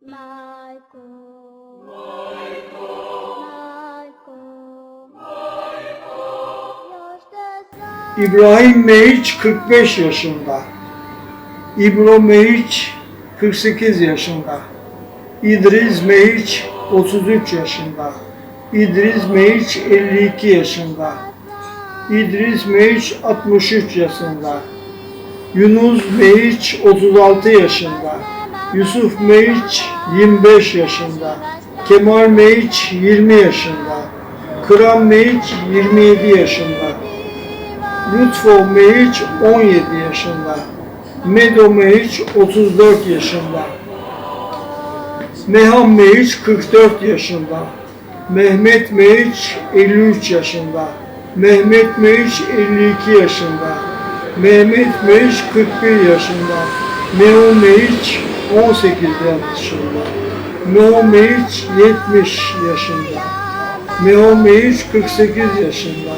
Michael. Michael. Yaştasın. İbrahim Meriç 45 yaşında. İbro Meriç 48 yaşında. İdris Meriç 33 yaşında. İdris Meriç 52 yaşında. İdris Meriç 63 yaşında. Yunus Meriç 36 yaşında. Yusuf Meriç 25 yaşında. Kemal Meriç 20 yaşında. Kıram Meriç 27 yaşında. Lütfo Meriç 17 yaşında. Medo Meriç 34 yaşında. Meham Meriç 44 yaşında. Mehmet Meriç 53 yaşında. Mehmet Meriç 52 yaşında. Mehmet Meriç 41 yaşında. Meo Meriç 18 yaşında. Meo Meriç 70 yaşında. Meo Meriç 48 yaşında.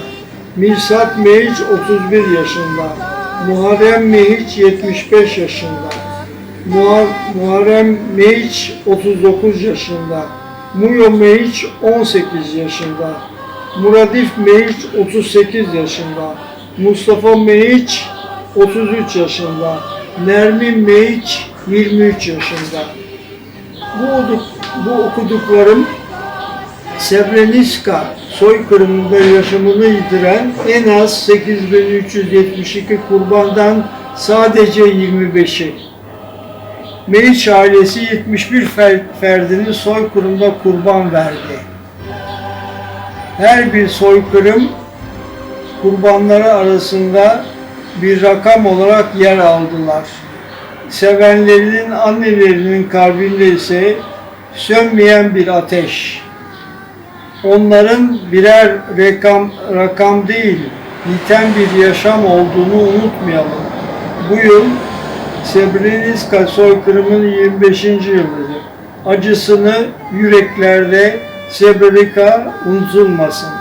Mirsat Meriç 31 yaşında. Muharrem Meriç 75 yaşında. Muhar Muharrem Meriç 39 yaşında. Muyo Meriç 18 yaşında. Muradif Meriç 38 yaşında. Mustafa Meriç 33 yaşında. Nermin Meriç 23 yaşında. Bu, bu okuduklarım Srebrenica soykırımında yaşamını yitiren en az 8372 kurbandan sadece 25'i. Meriç ailesi 71 fer- ferdini soykırımda kurban verdi. Her bir soykırım kurbanları arasında bir rakam olarak yer aldılar. Sevenlerinin annelerinin kalbinde ise sönmeyen bir ateş. Onların birer rakam, rakam değil, biten bir yaşam olduğunu unutmayalım. Bu yıl Srebrenica soykırımının 25. yılıdır. Acısını yüreklerde Srebrenica unutulmasın.